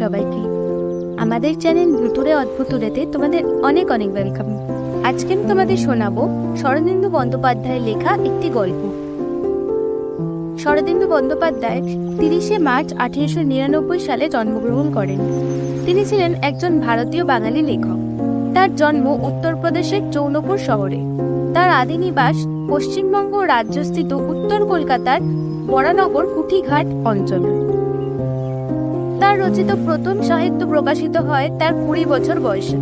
সবাইকে। আমাদের চ্যানেল ভুতুরে অদ্ভুতুরেতে তোমাদের অনেক অনেক ওয়েলকাম আজকে আমি তোমাদের শোনাবো শরদিন্দু বন্দ্যোপাধ্যায়ের লেখা একটি গল্প। শরদিন্দু বন্দ্যোপাধ্যায় তিরিশে মার্চ আঠেরোশো নিরানব্বই সালে জন্মগ্রহণ করেন। তিনি ছিলেন একজন ভারতীয় বাঙালি লেখক। তার জন্ম উত্তরপ্রদেশের চৌনপুর শহরে। তার আদি নিবাস পশ্চিমবঙ্গ রাজ্যস্থিত উত্তর কলকাতার বরানগর কুঠিঘাট অঞ্চলে। তার রচিত প্রথম সাহিত্য প্রকাশিত হয় তার কুড়ি বছর বয়সে।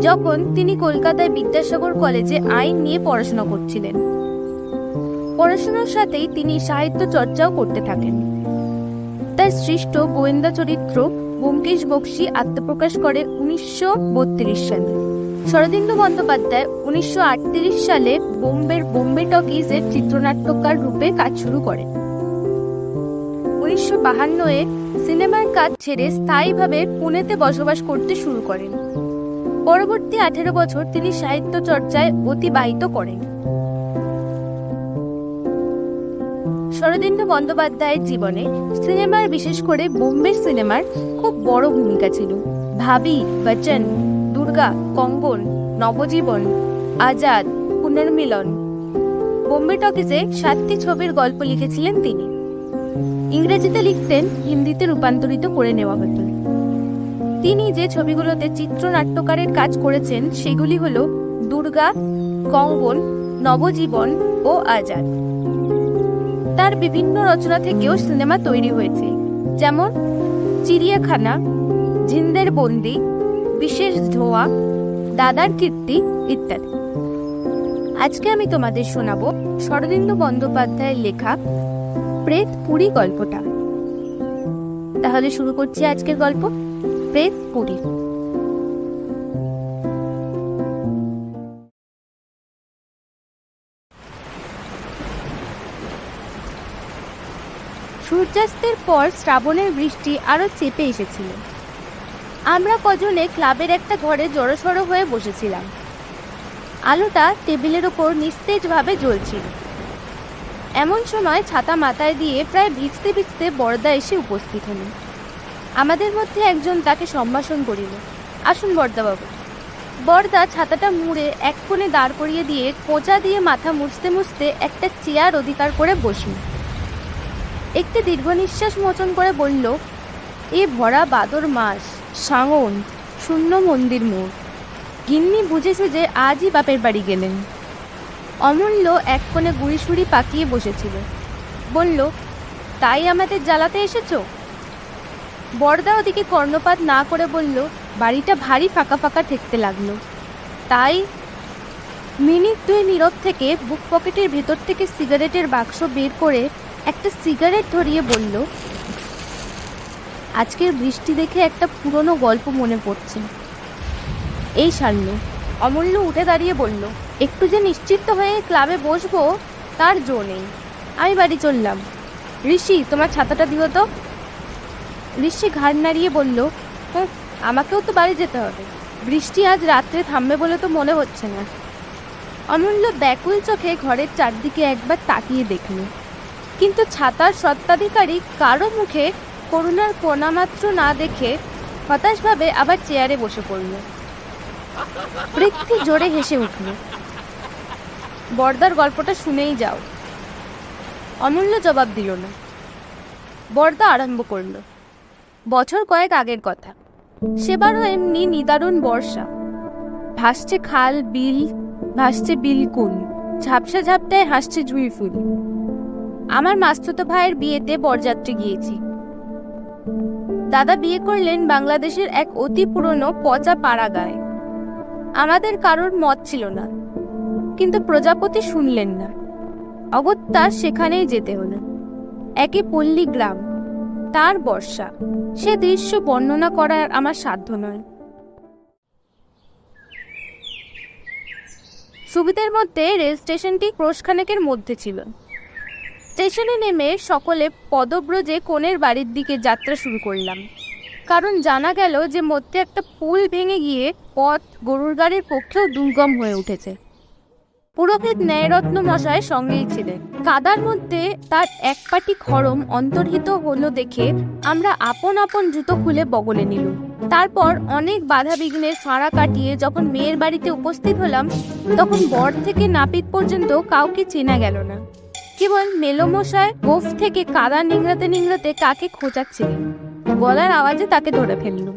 যখন তিনি কলকাতায় বিদ্যাসাগর কলেজে আইন নিয়ে পড়াশোনা করছিলেন। পড়াশোনার সাথেই তিনি সাহিত্য চর্চাও করতে থাকেন। তার সৃষ্ট গোয়েন্দা চরিত্র ব্যোমকেশ বক্সী আত্মপ্রকাশ করে উনিশশো বত্রিশ সালে। শরদিন্দু বন্দ্যোপাধ্যায় উনিশশো আটত্রিশ সালে বোম্বের বোম্বে টকিজের চিত্রনাট্যকার রূপে কাজ শুরু করেন। উনিশশো বাহান্নয়ে সিনেমার কাজ ছেড়ে স্থায়ীভাবে পুনেতে বসবাস করতে শুরু করেন। পরবর্তী আঠেরো বছর তিনি সাহিত্য চর্চায় অতিবাহিত করেন। শরদিন্দু বন্দ্যোপাধ্যায়ের জীবনে সিনেমার বিশেষ করে বোম্বে সিনেমার খুব বড় ভূমিকা ছিল। ভাবি, বচ্চন, দুর্গা, কঙ্গন, নবজীবন, আজাদ, পুনর্মিলন। বোম্বে টকিজে সাতটি ছবির গল্প লিখেছিলেন তিনি। ইংরেজিতে লিখতেন, হিন্দিতে রূপান্তরিত করে নেওয়া হতো। তিনি যে ছবিগুলোতে চিত্রনাট্যকারের কাজ করেছেন, সেগুলি হল দুর্গা, কঙ্গন, নবজীবন ও আজাদ। তার বিভিন্ন রচনা থেকেও সিনেমা তৈরি হয়েছে, যেমন চিড়িয়াখানা, জিন্দের বন্দি, বিশেষ ধোয়া, দাদার কীর্তি ইত্যাদি। আজকে আমি তোমাদের শোনাবো শরদিন্দু বন্দ্যোপাধ্যায়ের লেখা প্রেত, পুরী গল্পটা। তাহলে শুরু করছি আজকের গল্প, প্রেত, পুরী। সূর্যাস্তের পর শ্রাবণের বৃষ্টি আরও চেপে এসেছিল। আমরা কজনে ক্লাবের একটা ঘরে জড়সড় হয়ে বসেছিলাম। আলোটা টেবিলের ওপর নিস্তেজভাবে জ্বলছিল। এমন সময় ছাতা মাথায় দিয়ে প্রায় ভিজতে ভিজতে বরদা এসে উপস্থিত হলেন। আমাদের মধ্যে একজন তাকে সম্ভাষণ করিল। আসুন বরদাবাবু। বরদা ছাতাটা মুড়ে এক কোণে দাঁড় করিয়ে দিয়ে কোঁচা দিয়ে মাথা মুছতে মুছতে একটা চেয়ার অধিকার করে বসল একটি দীর্ঘ নিঃশ্বাস মোচন করে বলল, এ ভরা বাদর মাস, সাঙন, শূন্য মন্দির মোড় গিন্নি বুঝেছে যে আজই বাপের বাড়ি গেলেন। অমূল্য এক কোণে গুড়ি সুড়ি পাকিয়ে বসেছিল। বলল, তাই আমাদের জ্বালাতে এসেছ? বড়দা ওদিকে কর্ণপাত না করে বলল, বাড়িটা ভারী ফাঁকা ফাঁকা ঠেকতে লাগল। তাই মিনিট দুই নীরব থেকে বুক পকেটের ভেতর থেকে সিগারেটের বাক্স বের করে একটা সিগারেট ধরিয়ে বলল, আজকের বৃষ্টি দেখে একটা পুরনো গল্প মনে পড়ছে। এই সারল। অমূল্য উঠে দাঁড়িয়ে বলল একটু যে নিশ্চিন্ত হয়ে ক্লাবে বসবো, তার জো নেই। আমি বাড়ি চললাম। ঋষি, তোমার ছাতাটা দিও তো। ঋষি ঘাড় নাড়িয়ে বলল আমাকেও তো বাড়ি যেতে হবে। বৃষ্টি আজ রাত্রে থামবে বলে তো মনে হচ্ছে না। অমূল্য ব্যাকুল চোখে ঘরের চারদিকে একবার তাকিয়ে দেখল। কিন্তু ছাতার সত্ত্বাধিকারী কারও মুখে করুণার কোনামাত্র না দেখে হতাশভাবে আবার চেয়ারে বসে পড়ল। পৃথ্বী জোরে হেসে উঠল। বর্দার গল্পটা শুনেই যাও। অমূল্য জবাব দিল না। বর্দা আরম্ভ করল, বছর কয়েক আগের কথা। সেবারও এমনি নিদারুণ বর্ষা। ভাসছে খাল, বিল, ভাসছে বিলকুল, ঝাপসা ঝাপটায় হাসছে জুঁই ফুল। আমার মাস্তুতো ভাইয়ের বিয়েতে বরযাত্রী গিয়েছি। দাদা বিয়ে করলেন বাংলাদেশের এক অতি পুরনো পচা পাড়া গায়ে আমাদের কারোর মত ছিল না। কিন্তু প্রজাপতি শুনলেন না। অগত্যা সেখানেই যেতে হলো। একে পল্লী গ্রাম, তার বর্ষা। সে দৃশ্য বর্ণনা করার আমার সাধ্য নয়। সুবিধের মধ্যে রেল স্টেশনটি ক্রোশখানেকের মধ্যে ছিল। স্টেশনে নেমে সকলে পদব্রজে কোণের বাড়ির দিকে যাত্রা শুরু করলাম। কারণ জানা গেল যে মধ্যে একটা পুল ভেঙে গিয়ে পথ গরুর গাড়ির পক্ষেও দুর্গম হয়ে উঠেছে। পুরোহিত ন্যায়রত্ন মশাই সঙ্গেই ছিলেন। কাদার মধ্যে তার এক পাটি খড়ম অন্তর্হিত হলো দেখে আমরা আপন আপন জুতো খুলে বগলে নিলুম। তারপর অনেক বাধা বিঘ্নের ফাঁড়া কাটিয়ে যখন মেয়ের বাড়িতে উপস্থিত হলাম, তখন বর থেকে নাপিত পর্যন্ত কাউকে চেনা গেল না। কেবল মেলোমশায় গোফ থেকে কাদা নিংড়াতে নিংড়াতে কাকে খোঁচাচ্ছিলেন। গলার আওয়াজে তাকে ধরে ফেললুম।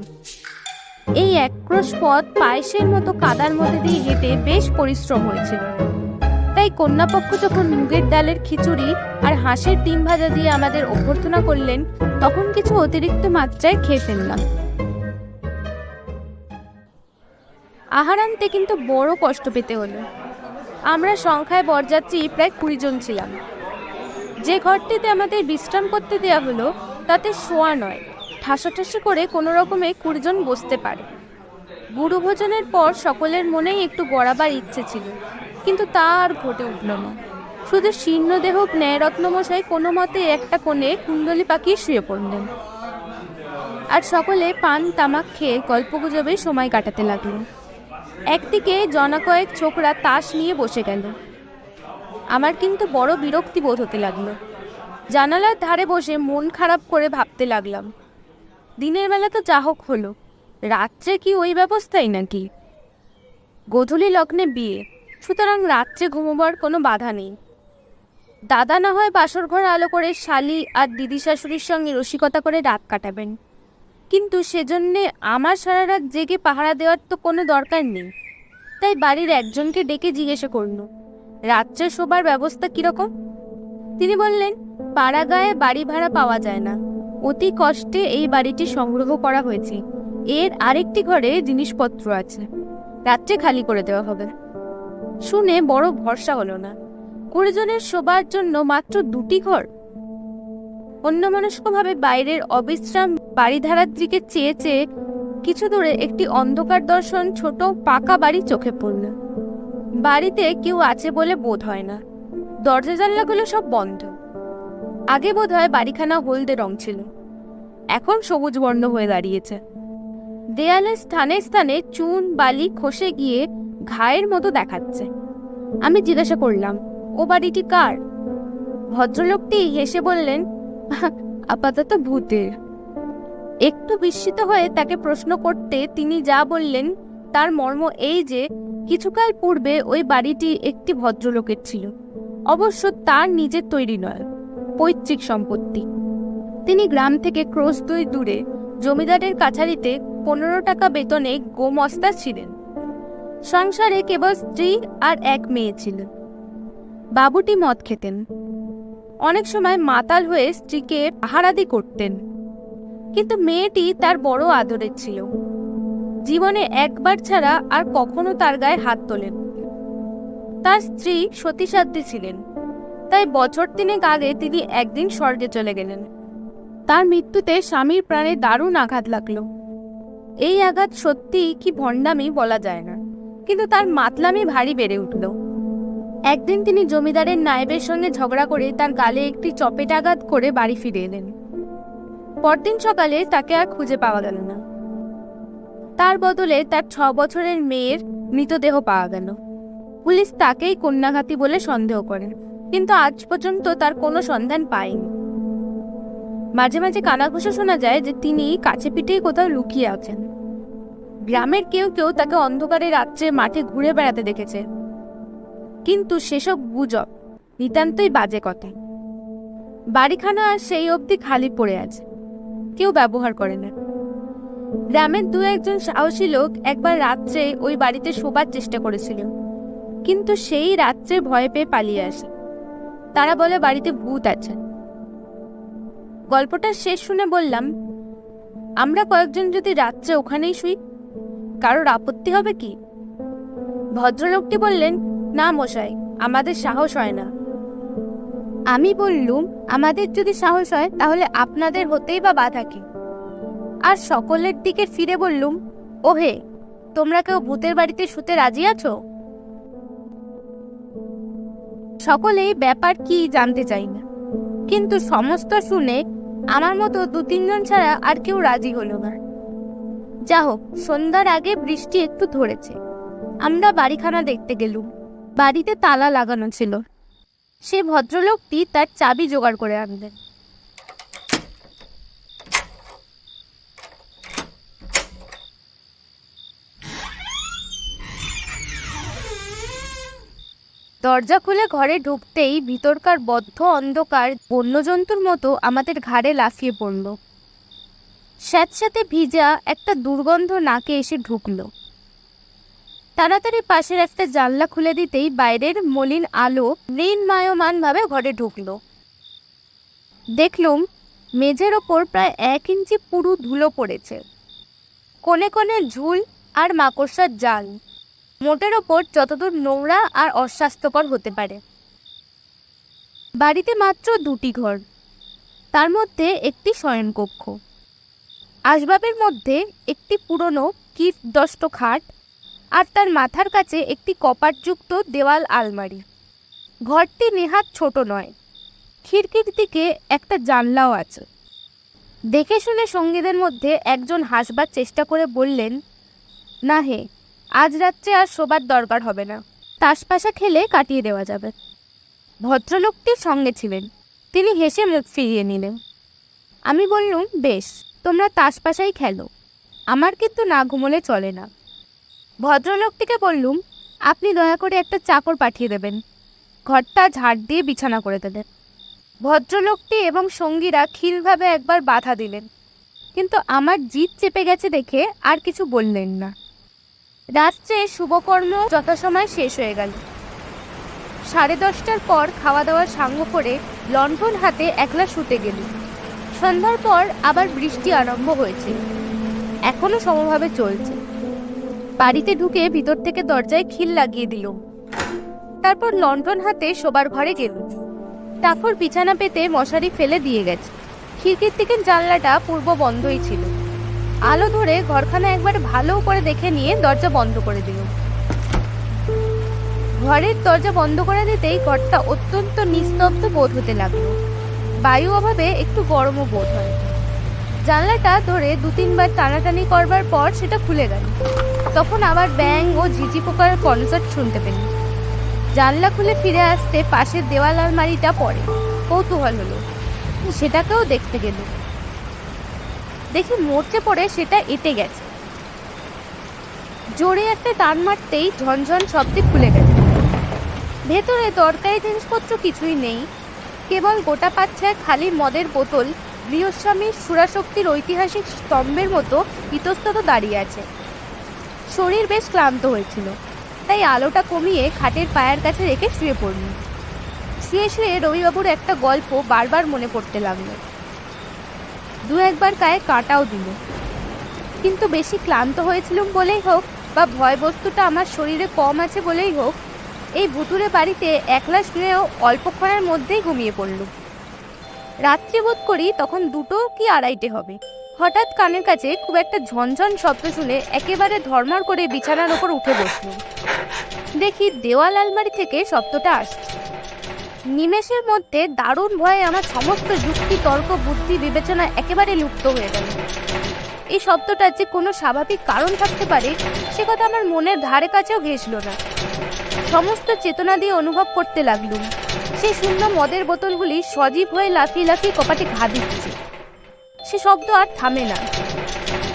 এই এক ক্রোশ পথ পায়েসের মতো কাদার মধ্যে দিয়ে হেঁটে বেশ পরিশ্রম হয়েছিল। তাই কন্যাপক্ষ যখন মুগের ডালের খিচুড়ি আর হাঁসের ডিম ভাজা দিয়ে আমাদের অভ্যর্থনা করলেন, তখন কিছু অতিরিক্ত মাত্রায় খেয়ে ফেললাম। আহারান্তে কিন্তু বড় কষ্ট পেতে হলো। আমরা সংখ্যায় বরযাত্রী প্রায় কুড়ি জন ছিলাম। যে ঘরটিতে আমাদের বিশ্রাম করতে দেওয়া হলো, তাতে শোয়া নয়। ঠাসাঠাসি করে কোনো রকমে কুড়িজন বসতে পারে। গুরু ভোজনের পর সকলের মনেই একটু গড়াবার ইচ্ছে ছিল, কিন্তু তা আর ঘটে উঠল না। শুধু শীর্ণদেহ ন্যায়রত্নমশাই কোনো মতে একটা কোণে কুণ্ডলি পাখি শুয়ে পড়লেন। আর সকলে পান তামাক খেয়ে গল্পগুজবে সময় কাটাতে লাগল একদিকে জনা কয়েক ছোকরা তাস নিয়ে বসে গেল। আমার কিন্তু বড় বিরক্তি বোধ হতে লাগল। জানালার ধারে বসে মন খারাপ করে ভাবতে লাগলাম দিনের বেলা তো যা হোক হলো। রাত্রে কি ওই ব্যবস্থাই নাকি? গোধূলি লগ্নে বিয়ে, সুতরাং রাত্রে ঘুমোবার কোনো বাধা নেই। দাদা না হয় বাসর ঘর আলো করে শালি আর দিদি শাশুড়ির সঙ্গে রসিকতা করে রাত কাটাবেন। কিন্তু সেজন্যে আমার সারা রাত জেগে পাহারা দেওয়ার তো কোনো দরকার নেই। তাই বাড়ির একজনকে ডেকে জিজ্ঞাসা করল রাত্রে শোবার ব্যবস্থা কীরকম? তিনি বললেন, পাড়াগায়ে বাড়ি ভাড়া পাওয়া যায় না। অতি কষ্টে এই বাড়িটি সংগ্রহ করা হয়েছে। এর আরেকটি ঘরে জিনিসপত্র আছে। রাত্রে খালি করে দেওয়া হবে। শুনে বড় ভরসা হলো না। কুড়ি জনের শোবার জন্য মাত্র দুটি ঘর। অন্যমনস্কভাবে বাইরের অবিশ্রাম বাড়িধারার দিকে চেয়ে চেয়ে কিছু দূরে একটি অন্ধকার দর্শন ছোট পাকা বাড়ি চোখে পড়ল। বাড়িতে কেউ আছে বলে বোধ হয় না। দরজা জানলাগুলো সব বন্ধ। আগে বোধ হয় বাড়িখানা হলদে রং ছিল। এখন সবুজ বর্ণ হয়ে দাঁড়িয়েছে। দেয়ালের স্থানে স্থানে চুন, বালি খসে গিয়ে ঘায়ের মতো দেখাচ্ছে। আমি জিজ্ঞাসা করলাম, ও বাড়িটি কার? ভদ্রলোকটি হেসে বললেন, আপাতত ভূতের। একটু বিস্মিত হয়ে তাকে প্রশ্ন করতে তিনি যা বললেন, তার মর্ম এই যে, কিছুকাল পূর্বে ওই বাড়িটি একটি ভদ্রলোকের ছিল। অবশ্য তার নিজের তৈরি নয়। পৈতৃক সম্পত্তি। তিনি গ্রাম থেকে ক্রোশ দুই দূরে জমিদারের কাছারিতে পনেরো টাকা বেতনে গোমস্তা ছিলেন। সংসারে কেবল স্ত্রী আর এক মেয়ে ছিল বাবুটি মদ খেতেন। অনেক সময় মাতাল হয়ে স্ত্রীকে আহারাদি করতেন। কিন্তু মেয়েটি তার বড় আদরের ছিল। জীবনে একবার ছাড়া আর কখনো তার গায়ে হাত তোলেন। তার স্ত্রী সতীসাধ্যী ছিলেন। তাই বছর তিনেক আগে তিনি একদিন স্বর্গে চলে গেলেন। তার মৃত্যুতে স্বামীর প্রাণে দারুণ আঘাত লাগল। এই আঘাত সত্যি কি ভণ্ডামি বলা যায় না, কিন্তু তার মাতলামি ভারী বেড়ে উঠল। একদিন তিনি জমিদারের নায়েবের সঙ্গে ঝগড়া করে তার গালে একটি চপেট আঘাত করে বাড়ি ফিরে এলেন। পরদিন সকালে তাকে আর খুঁজে পাওয়া গেল না। তার বদলে তার ছ বছরের মেয়ের মৃতদেহ পাওয়া গেল। পুলিশ তাকেই কন্যাঘাতী বলে সন্দেহ করে কিন্তু আজ পর্যন্ত তার কোনো সন্ধান পায়নি মাঝে মাঝে কানাঘুষো শোনা যায় যে তিনি কাছে পিঠেই কোথাও লুকিয়ে আছেন। গ্রামের কেউ কেউ তাকে অন্ধকারে রাত্রে মাঠে ঘুরে বেড়াতে দেখেছে। কিন্তু সেসব গুজব নিতান্তই বাজে কথা। বাড়িখানা সেই অবধি খালি পড়ে আছে। কেউ ব্যবহার করে না। গ্রামের দু একজন সাহসী লোক একবার রাত্রে ওই বাড়িতে শোবার চেষ্টা করেছিল। কিন্তু সেই রাত্রে ভয় পেয়ে পালিয়ে আসে। তারা বলে বাড়িতে ভূত আছে। গল্পটা শেষ শুনে বললাম, আমরা কয়েকজন যদি রাত্রে ওখানেই শুই, কারোর আপত্তি হবে কি? ভদ্রলোকটি বললেন, না মশাই, আমাদের সাহস হয় না। আমি বললুম, আমাদের যদি সাহস হয়, তাহলে আপনাদের হতেই বা বাধা কি? আর সকলের দিকে ফিরে বললুম, ওহে, তোমরা কেউ ভূতের বাড়িতে শুতে রাজি আছো? সকলেই ব্যাপার কি জানতে চাই না। কিন্তু সমস্ত শুনে আমার মতো দু তিনজন ছাড়া আর কেউ রাজি হলো না। যা হোক, সন্ধ্যার আগে বৃষ্টি একটু ধরেছে। আমরা বাড়িখানা দেখতে গেলুম। বাড়িতে তালা লাগানো ছিল। সে ভদ্রলোকটি তার চাবি জোগাড় করে আনলেন। দরজা খুলে ঘরে ঢুকতেই ভিতরকার বদ্ধ অন্ধকার বন্যজন্তুর মতো আমাদের ঘাড়ে লাফিয়ে পড়ল। স্যাঁতস্যাঁতে ভিজা একটা দুর্গন্ধ নাকে এসে ঢুকলো। তাড়াতাড়ি পাশের একটা জানলা খুলে দিতেই বাইরের মলিন আলো মৃন্মায়মানভাবে ঘরে ঢুকলো। দেখলুম মেঝের ওপর প্রায় এক ইঞ্চি পুরু ধুলো পড়েছে। কোণে কোণে ঝুল আর মাকড়সার জাল। মোটের ওপর যতদূর নোংরা আর অস্বাস্থ্যকর হতে পারে। বাড়িতে মাত্র দুটি ঘর। তার মধ্যে একটি শয়নকক্ষ। আসবাবের মধ্যে একটি পুরনো কীটদষ্ট খাট আর তার মাথার কাছে একটি কপাটযুক্ত দেওয়াল আলমারি। ঘরটি নেহাত ছোট নয়। খিড়কির দিকে একটা জানলাও আছে। দেখে শুনে সঙ্গীদের মধ্যে একজন হাসবার চেষ্টা করে বললেন, না হে আজ রাত্রে আর শোবার দরকার হবে না। তাসপাশা খেলে কাটিয়ে দেওয়া যাবে। ভদ্রলোকটির সঙ্গে ছিলেন। তিনি হেসে মুখ ফিরিয়ে নিলেন। আমি বললুম, বেশ, তোমরা তাসপাশাই খেলো। আমার কিন্তু না ঘুমোলে চলে না। ভদ্রলোকটিকে বললুম, আপনি দয়া করে একটা চাকর পাঠিয়ে দেবেন। ঘরটা ঝাড় দিয়ে বিছানা করে দেবেন। ভদ্রলোকটি এবং সঙ্গীরা ক্ষীরভাবে একবার বাধা দিলেন। কিন্তু আমার জিদ চেপে গেছে দেখে আর কিছু বললেন না। রাত্রে শুভকর্ম যথাসময় শেষ হয়ে গেল। সাড়ে দশটার পর খাওয়া দাওয়া সাঙ্গ করে লণ্ঠন হাতে একলা শুতে গেল সন্ধ্যার পর আবার বৃষ্টি আরম্ভ হয়েছে। এখনও সমভাবে চলছে। বাড়িতে ঢুকে ভিতর থেকে দরজায় খিল লাগিয়ে দিল তারপর লণ্ঠন হাতে শোবার ঘরে গেল টাকর বিছানা পেতে মশারি ফেলে দিয়ে গেছে। খিড়কির থেকে জানলাটা পূর্ব বন্ধই ছিল। আলো ধরে ঘরখানা একবার ভালো করে দেখে নিয়ে দরজা বন্ধ করে দিল। ঘরের দরজা বন্ধ করে দিতেই ঘরটা অত্যন্ত নিস্তব্ধ বোধ হতে লাগল। বায়ু অভাবে একটু গরমও বোধ হয়। জানলাটা ধরে দু তিনবার টানাটানি করবার পর সেটা খুলে গেল। তখন আবার ব্যাং ও ঝিঝি পোকার কনসার্ট শুনতে পেলি। জানলা খুলে ফিরে আসতে পাশের দেওয়াল আলমারিটা পড়ে। কৌতূহল হলো। সেটাকেও দেখতে গেল। দেখি মরচে পড়ে সেটা এটে গেছে। জোরে একটা টান মারতেই ঝনঝন শব্দে খুলে গেছে ভেতরে দরকারি জিনিসপত্র কিছুই নেই, কেবল গোটা পাচ্ছায় খালি মদের বোতল, গৃহস্বামীর সুরাশক্তির ঐতিহাসিক স্তম্ভের মতো ইতস্তত দাঁড়িয়ে আছে। শরীর বেশ ক্লান্ত হয়েছিল, তাই আলোটা কমিয়ে খাটের পায়ের কাছে রেখে শুয়ে পড়ল। শুয়ে শুয়ে রবিবাবুর একটা গল্প বারবার মনে পড়তে লাগল। দু একবার গায়ে কাঁটাও দিল। কিন্তু বেশি ক্লান্ত হয়েছিলুম বলেই হোক বা ভয় বস্তুটা আমার শরীরে কম আছে বলেই হোক, এই ভুতুরে বাড়িতে একলা শুয়েও অল্পক্ষণের মধ্যেই ঘুমিয়ে পড়ল রাত্রি বোধ করি তখন দুটো কি আড়াইটে হবে। হঠাৎ কানের কাছে খুব একটা ঝনঝন শব্দ শুনে একেবারে ধর্মর করে বিছানার ওপর উঠে বসল দেখি দেওয়াল আলমারি থেকে শব্দটা আসছে। নিমেষের মধ্যে দারুণ ভয়ে আমার সমস্ত যুক্তি, তর্ক, বুদ্ধি, বিবেচনা একেবারে লুপ্ত হয়ে গেল। এই শব্দটার যে কোনো স্বাভাবিক কারণ থাকতে পারে, সে কথা আমার মনের ধারে কাছেও ঘেসল না। সমস্ত চেতনা দিয়ে অনুভব করতে লাগলুম। সেই শূন্য মদের বোতলগুলি সজীব হয়ে লাফিয়ে লাফিয়ে কপাটে ঘা দিচ্ছে। সে শব্দ আর থামে না।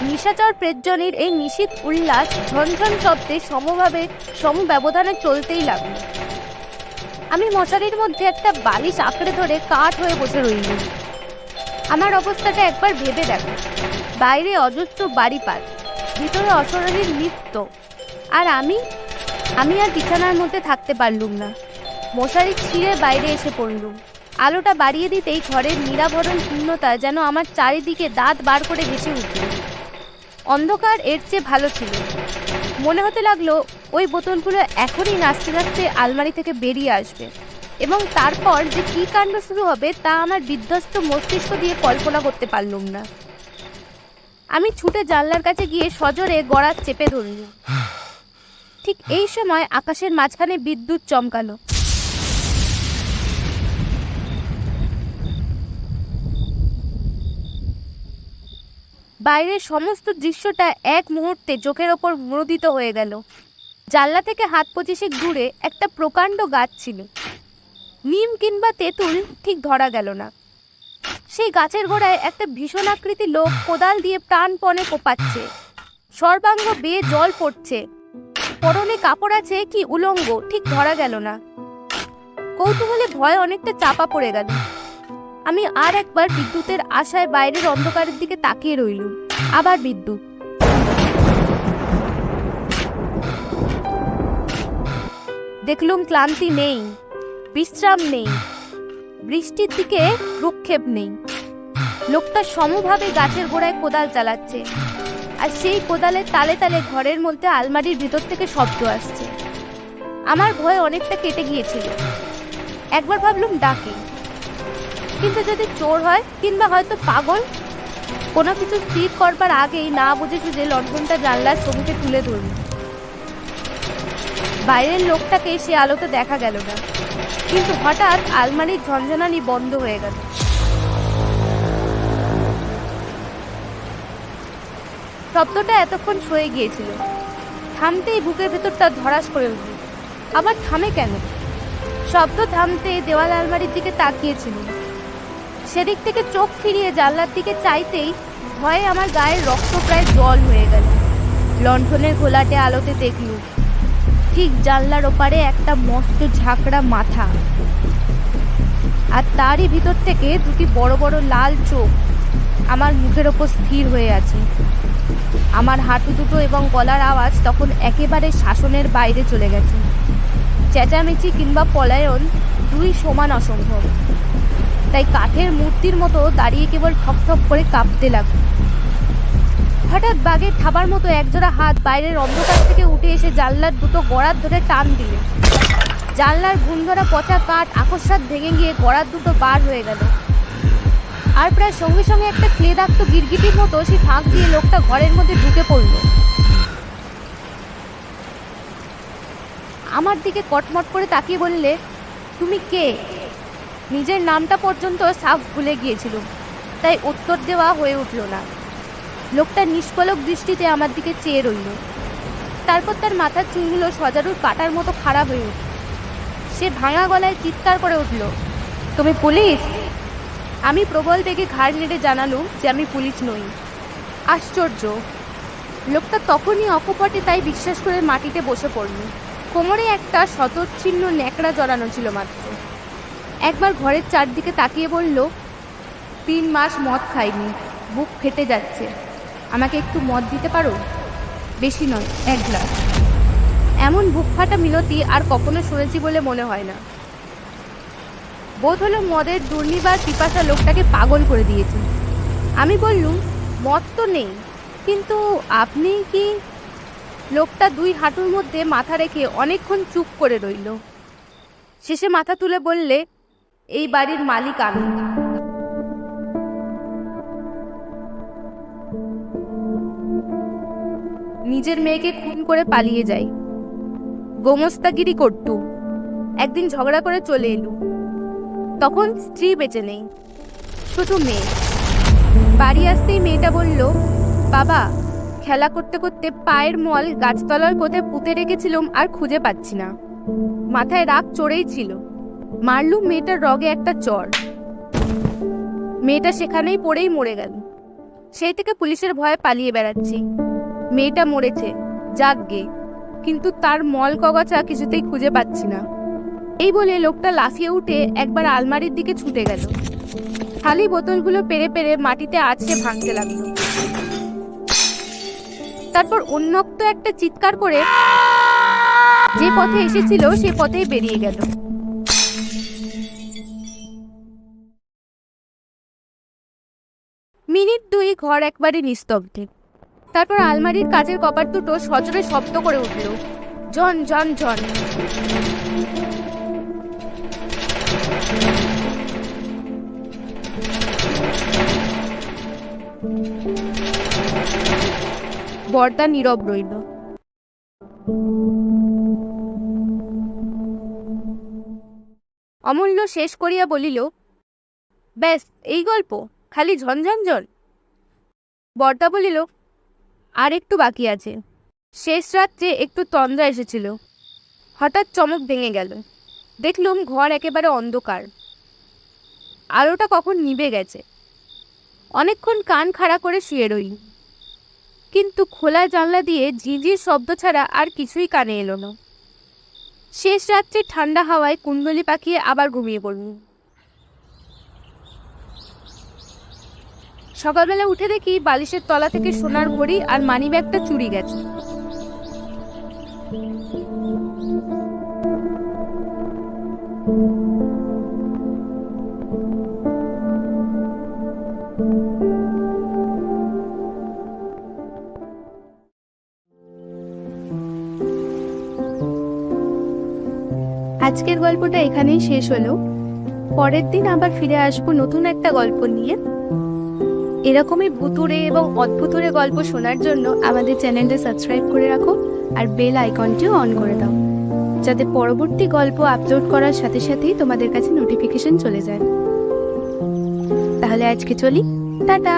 নিশাচর প্রেজ্জনের এই নিশীত উল্লাস ঝনঝন শব্দে সমভাবে, সমব্যবধানে চলতেই লাগল। আমি মশারির মধ্যে একটা বালিশ আঁকড়ে ধরে কাঠ হয়ে বসে রইলাম। আমার অবস্থাটা একবার ভেবে দেখো। বাইরে অজস্র বাড়ি পাত ভিতরে অসরণীর নৃত্য। আর আমি? আমি আর বিছানার মধ্যে থাকতে পারলুম না। মশারি ছিঁড়ে বাইরে এসে পড়লুম। আলোটা বাড়িয়ে দিতেই ঘরের নিরাভরণ শূন্যতা যেন আমার চারিদিকে দাঁত বার করে ভেসে উঠল। অন্ধকার এর চেয়ে ভালো ছিল। মনে হতে লাগল ওই বোতলগুলো এখনই নাচতে নাচতে আলমারি থেকে বেরিয়ে আসবে। এবং তারপর যে কী কাণ্ড শুরু হবে তা আমার বিধ্বস্ত মস্তিষ্ক দিয়ে কল্পনা করতে পারলুম না। আমি ছুটে জানলার কাছে গিয়ে সজোরে গড়া চেপে ধরলুম। ঠিক এই সময় আকাশের মাঝখানে বিদ্যুৎ চমকালো। বাইরের সমস্ত দৃশ্যটা এক মুহূর্তে চোখের ওপর মুরোদিত হয়ে গেল। জানলা থেকে হাত পঁচিশেক দূরে একটা প্রকাণ্ড গাছ ছিল। নিম কিংবা তেঁতুল ঠিক ধরা গেল না। সেই গাছের গোড়ায় একটা ভীষণ আকৃতি লোক কোদাল দিয়ে প্রাণপণে কোপাচ্ছে। সর্বাঙ্গ বেয়ে জল পড়ছে। পরনে কাপড় আছে কি উলঙ্গ, ঠিক ধরা গেল না। কৌতূহলে ভয় অনেকটা চাপা পড়ে গেল। আমি আর একবার বিদ্যুতের আশায় বাইরের অন্ধকারের দিকে তাকিয়ে রইলুম। আবার বিদ্যুৎ। দেখলুম ক্লান্তি নেই, বিশ্রাম নেই, বৃষ্টির দিকে ভ্রুক্ষেপ নেই। লোকটা সমভাবে গাছের গোড়ায় কোদাল চালাচ্ছে, আর সেই কোদালের তালে তালে ঘরের মধ্যে আলমারির ভিতর থেকে শব্দ আসছে। আমার ভয় অনেকটা কেটে গিয়েছিল। একবার ভাবলুম ডাকে। কিন্তু যদি চোর হয় কিংবা হয়তো পাগল, কোনো কিছু স্থির করবার আগেই না বুঝে সুঝে লণ্ঠনটা জানলার ছবিতে তুলে ধরল বাইরের লোকটাকে সে আলোতে দেখা গেল না। কিন্তু হঠাৎ আলমারির ঝনঝনানি বন্ধ হয়ে গেল। শব্দটা এতক্ষণ সয়ে গিয়েছিল। থামতেই বুকের ভেতরটা ধরাস করে উঠল। আবার থামে কেন? শব্দ থামতে দেওয়াল আলমারির দিকে তাকিয়েছিল। সেদিক থেকে চোখ ফিরিয়ে জানলার দিকে চাইতেই ভয়ে আমার গায়ের রক্ত প্রায় জল হয়ে গেল। লণ্ঠনের ঘোলাটে আলোতে দেখলুম, ঠিক জানলার ওপারে একটা মস্ত ঝাঁকড়া মাথা। আর তারই ভিতর থেকে দুটি বড় বড় লাল চোখ আমার মুখের ওপর স্থির হয়ে আছে। আমার হাঁটু দুটো এবং গলার আওয়াজ তখন একেবারে শাসনের বাইরে চলে গেছে। চেঁচামেচি কিংবা পলায়ন দুই সমান অসম্ভব। তাই কাঠের মূর্তির মতো দাঁড়িয়ে কেবল ঠক ঠক করে কাঁপতে লাগল। হঠাৎ বাঘের থাবার মতো একজোড়া হাত বাইরের অন্ধকার থেকে উঠে এসে জানলার দুটো গড়ার ধরে টান দিলে। জানলার গুণধরা পচা কাঠ আকস্মাত ভেঙে গিয়ে গড়ার দুটো বার হয়ে গেল। আর প্রায় সঙ্গে সঙ্গে একটা ক্লেদাক্ত গিরগিটির মতো সে ফাঁক দিয়ে লোকটা ঘরের মধ্যে ঢুকে পড়ল। আমার দিকে কটমট করে তাকিয়ে বললে, তুমি কে? নিজের নামটা পর্যন্ত সাফ ভুলে গিয়েছিল। তাই উত্তর দেওয়া হয়ে উঠল না। লোকটা নিষ্পলক দৃষ্টিতে আমার দিকে চেয়ে রইল। তারপর তার মাথার চুলগুলো সজারুর কাটার মতো খারাপ হয়ে উঠল। সে ভাঙা গলায় চিৎকার করে উঠল, তুমি পুলিশ? আমি প্রবল বেগে ঘাড় নেড়ে জানালুম যে আমি পুলিশ নই। আশ্চর্য! লোকটা তখনই অকপটে তাই বিশ্বাস করে মাটিতে বসে পড়ল। কোমরে একটা শতচ্ছিন্ন ন্যাকড়া জড়ানো ছিল মাত্র। একবার ঘরের চারদিকে তাকিয়ে বলল, তিন মাস মদ খাইনি, বুক ফেটে যাচ্ছে। আমাকে একটু মদ দিতে পারো? বেশি নয়, এক গ্লাস। এমন বুক ফাটা মিনতি আর কখনো শুনেছি বলে মনে হয় না। বোধ হলো মদের দুর্নিবার পিপাসা লোকটাকে পাগল করে দিয়েছে। আমি বললুম, মদ তো নেই, কিন্তু আপনি কি? লোকটা দুই হাঁটুর মধ্যে মাথা রেখে অনেকক্ষণ চুপ করে রইল। শেষে মাথা তুলে বললে এই বাড়ির মালিক আমি। নিজের মেয়েকে খুন করে পালিয়ে যাই। গোমস্তাগিরি করতু। একদিন ঝগড়া করে চলে এলু। তখন স্ত্রী বেঁচে নেই, শুধু মেয়ে। বাড়ি আসতেই মেয়েটা বলল, বাবা, খেলা করতে করতে পায়ের মল গাছতলার কোথায় পুঁতে রেখেছিলাম আর খুঁজে পাচ্ছি না। মাথায় রাগ চড়েই ছিল। মারলুম মেয়েটার রগে একটা চর। মেয়েটা সেখানেই পড়েই মরে গেল। সেই থেকে পুলিশের ভয়ে পালিয়ে বেড়াচ্ছি। মেয়েটা মরেছে যাকগে কিন্তু তার মল কগাছা কিছুতেই খুঁজে পাচ্ছি না। এই বলে লোকটা লাফিয়ে উঠে একবার আলমারির দিকে ছুটে গেল। খালি বোতলগুলো পেরে পেরে মাটিতে আছড়ে ভাঙতে লাগল। তারপর উন্মত্ত একটা চিৎকার করে যে পথে এসেছিল সে পথেই বেরিয়ে গেল। ঘর একবারে নিস্তব্ধে। তারপর আলমারির কাচের কপাট দুটো সজোরে শব্দ করে উঠল। জন জন জন। বর্দা নীরব রইল। অমূল্য শেষ করিয়া বলিল ব্যাস এই গল্প? খালি ঝনঝনঝন? বর্দা বলিল আর একটু বাকি আছে। শেষ রাত্রে একটু তন্দ্রা এসেছিল, হঠাৎ চমক ভেঙে গেল। দেখলুম ঘর একেবারে অন্ধকার। আলোটা কখন নিভে গেছে। অনেকক্ষণ কান খাড়া করে শুয়ে রই কিন্তু খোলা জানলা দিয়ে ঝিঝির শব্দ ছাড়া আর কিছুই কানে এলো না। শেষ রাত্রে ঠান্ডা হাওয়ায় কুণ্ডলি পাকিয়ে আবার ঘুমিয়ে পড়ল সকালবেলা উঠে দেখি বালিশের তলা থেকে সোনার ঘড়ি আর মানিব্যাগটা চুরি গেছে। আজকের গল্পটা এখানেই শেষ হলো। পরের দিন আবার ফিরে আসব নতুন একটা গল্প নিয়ে। এরকমই ভুতুরে এবং অদ্ভুতুরে গল্প শোনার জন্য আমাদের চ্যানেলটা সাবস্ক্রাইব করে রাখো আর বেল আইকনটিও অন করে দাও, যাতে পরবর্তী গল্প আপলোড করার সাথে সাথেই তোমাদের কাছে নোটিফিকেশন চলে যায়। তাহলে আজকে চলি, টাটা!